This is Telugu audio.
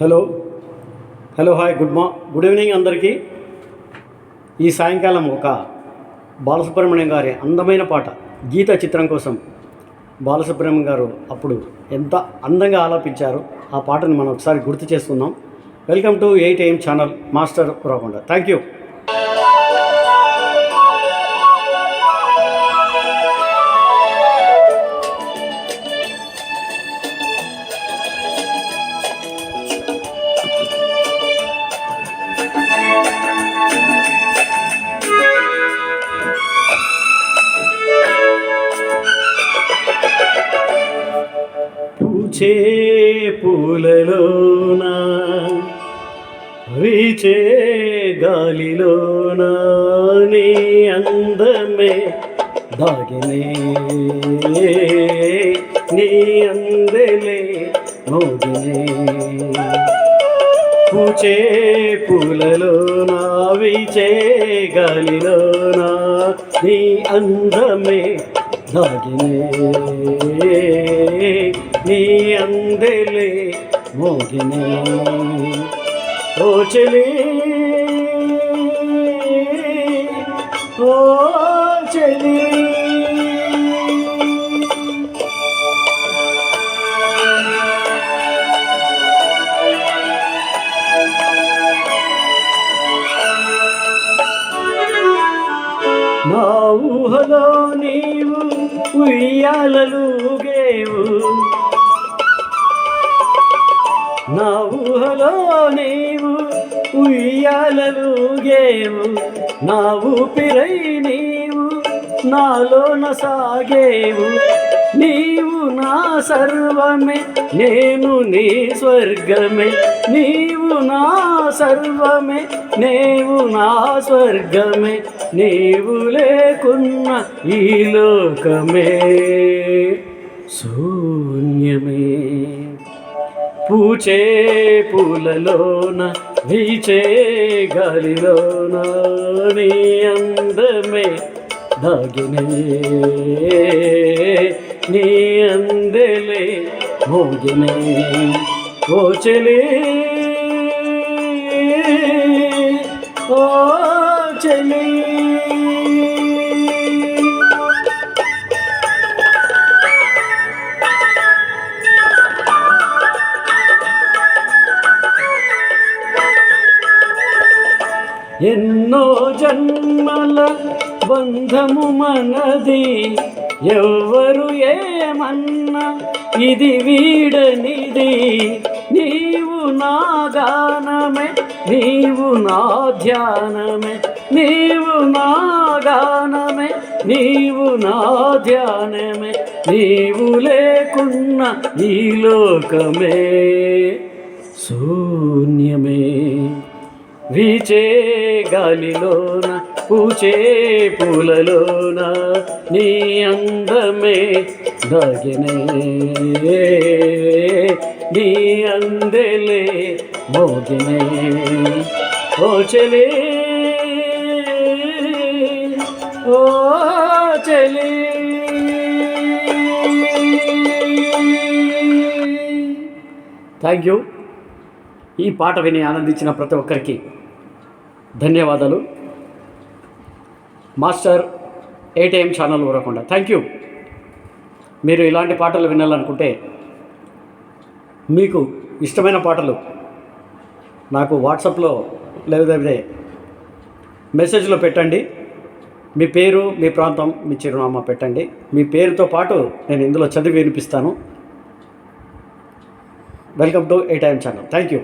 హలో. హలో హాయ్ గుడ్ మా గుడ్ ఈవినింగ్ అందరికీ. ఈ సాయంకాలం ఒక బాలసుబ్రహ్మణ్యం గారి అందమైన పాట గీత చిత్రం కోసం బాలసుబ్రహ్మణ్యం గారు అప్పుడు ఎంత అందంగా ఆలోపించారు ఆ పాటను మనం ఒకసారి గుర్తు చేసుకుందాం. Welcome to eight AM channel master రాకుండా థ్యాంక్ యూ పూచే పూలలోన వీచే గాలిలోన నీ అందమే దాగినే. నీ అందలే మోగినే. పూచే పూలలోన వీచే గాలిలోన నీ అందమే దాగినే నీ అందలే మోగినే ఓ చెలి నా ఊహలో నీవు ఉయ్యాలలుగేవు. నా ఊహలో నీవు ఉయ్యాలలుగేవు. నా ఊపిరై నీవు నాలోన సాగేవు. నీవు నా సర్వమే నేను నీ స్వర్గమే. నీవు నా సర్వమే నీవు నా స్వర్గమే. నీవు లేకున్న ఈ లోకమే. శూన్యమే. పూచే పూలలోన వీచే గాలిలోన నీ అందమే. దాగినే నీ అందలే మోగినే ఓ చెలి ఓ చెలి ఎన్నో జన్మల బంధము మనది. ఎవ్వరు ఏమన్నా ఇది వీడనిది. నీవు నా గానమే నీవు నా ధ్యానమే. నీవు నా గానమే నీవు నా ధ్యానమే. నీవు లేకున్న ఈ లోకమే శూన్యమే. విచే గాలిలోన పూచే పూలలోన నీ అందమే దాగినే. నీ అందలే మోగినే. ఓచలే చెలి ఓ థ్యాంక్ యూ. ఈ పాట విని ఆనందించిన ప్రతి ఒక్కరికి ధన్యవాదాలు. మాస్టర్ ఏటీఎం ఛానల్ ఊరకుండా. థ్యాంక్ యూ మీరు ఇలాంటి పాటలు వినాలనుకుంటే మీకు ఇష్టమైన పాటలు నాకు వాట్సాప్లో లేదంటే మెసేజ్లో పెట్టండి. మీ పేరు మీ ప్రాంతం మీ చిరునామా పెట్టండి. మీ పేరుతో పాటు నేను ఇందులో చదివి వినిపిస్తాను. Welcome to a time channel. Thank you